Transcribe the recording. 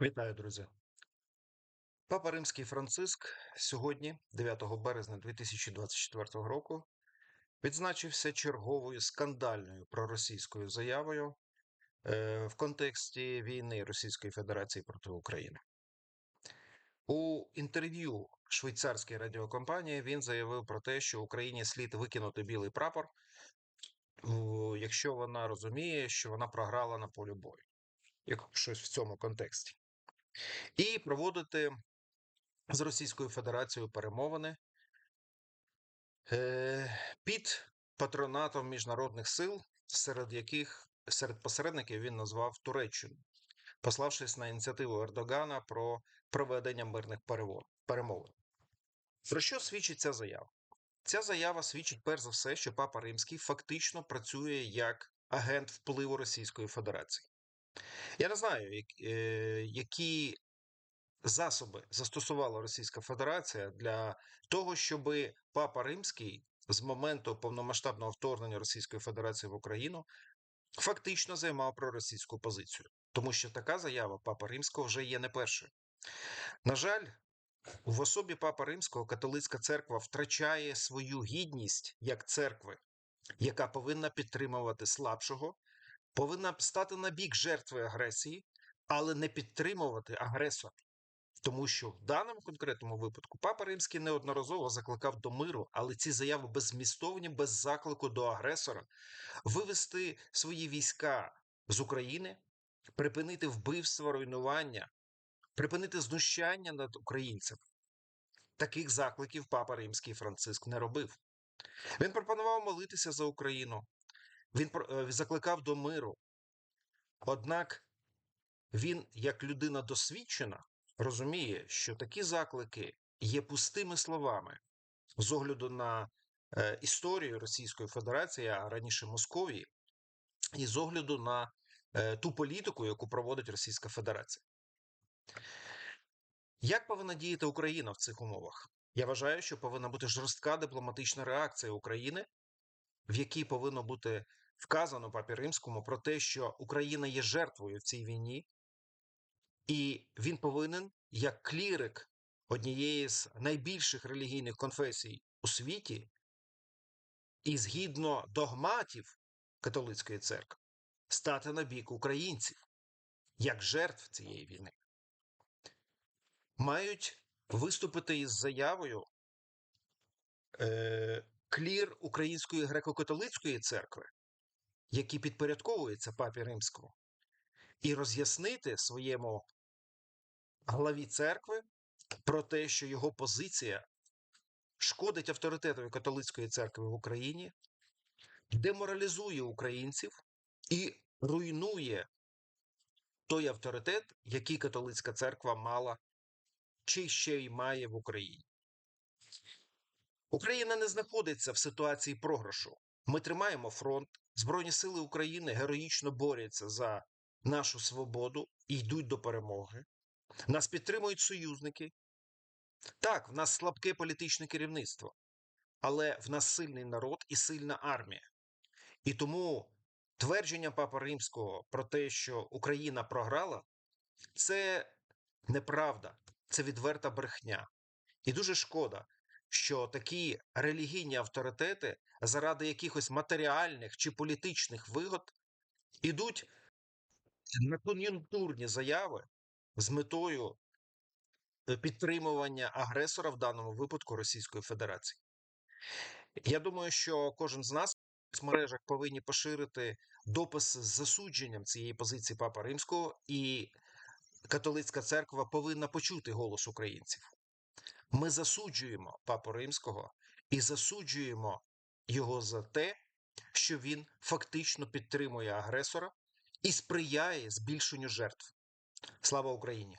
Вітаю, друзі. Папа Римський Франциск сьогодні, 9 березня 2024 року, відзначився черговою скандальною проросійською заявою е, в контексті війни Російської Федерації проти України. У інтерв'ю швейцарській радіокомпанії він заявив про те, що Україні слід викинути білий прапор, якщо вона розуміє, що вона програла на полі бою. Як щось в цьому контексті. І проводити з Російською Федерацією перемовини е, під патронатом міжнародних сил, серед яких серед посередників він назвав Туреччину, пославшись на ініціативу Ердогана про проведення мирних перемовин. Про що свідчить ця заява? Ця заява свідчить перш за все, що Папа Римський фактично працює як агент впливу Російської Федерації. Я не знаю, е, які засоби застосувала Російська Федерація для того, щоб Папа Римський з моменту повномасштабного вторгнення Російської Федерації в Україну фактично займав проросійську позицію, тому що така заява Папа Римського вже є не першою. На жаль, в особі Папа Римського католицька церква втрачає свою гідність як церкви, яка повинна підтримувати слабшого, повинна стати на бік жертви агресії, але не підтримувати агресора. Тому що в даному конкретному випадку Папа Римський неодноразово закликав до миру, але ці заяви беззмістовні, без заклику до агресора, вивести свої війська з України, припинити вбивство, руйнування, припинити знущання над українцями. Таких закликів Папа Римський Франциск не робив. Він пропонував молитися за Україну, він е, закликав до миру. Однак він, як людина досвідчена, розуміє, що такі заклики є пустими словами з огляду на е, історію Російської Федерації, а раніше Московії, і з огляду на е, ту політику, яку проводить Російська Федерація. Як повинна діяти Україна в цих умовах? Я вважаю, що повинна бути жорстка дипломатична реакція України, в якій повинно бути вказано папі Римському про те, що Україна є жертвою в цій війні, і він повинен, як клірик однієї з найбільших релігійних конфесій у світі, і згідно догматів католицької церкви, стати на бік українців як жертв цієї війни. Мають виступити із заявою е, клір Української греко-католицької церкви, які підпорядковуються папі римському, і роз'яснити своєму главі церкви про те, що його позиція шкодить авторитету католицької церкви в Україні, деморалізує українців і руйнує той авторитет, який католицька церква мала чи ще й має в Україні. Україна не знаходиться в ситуації програшу. Ми тримаємо фронт. Збройні сили України героїчно борються за нашу свободу і йдуть до перемоги. Нас підтримують союзники. Так, в нас слабке політичне керівництво, але в нас сильний народ і сильна армія. І тому твердження Папи Римського про те, що Україна програла, це неправда, це відверта брехня. І дуже шкода, що такі релігійні авторитети заради якихось матеріальних чи політичних вигод ідуть на кон'юнктурні заяви з метою е, підтримування агресора, в даному випадку Російської Федерації. Я думаю, що кожен з нас в мережах повинні поширити допис з засудженням цієї позиції Папа Римського, і католицька церква повинна почути голос українців. Ми засуджуємо Папу Римського і засуджуємо його за те, що він фактично підтримує агресора і сприяє збільшенню жертв. Слава Україні!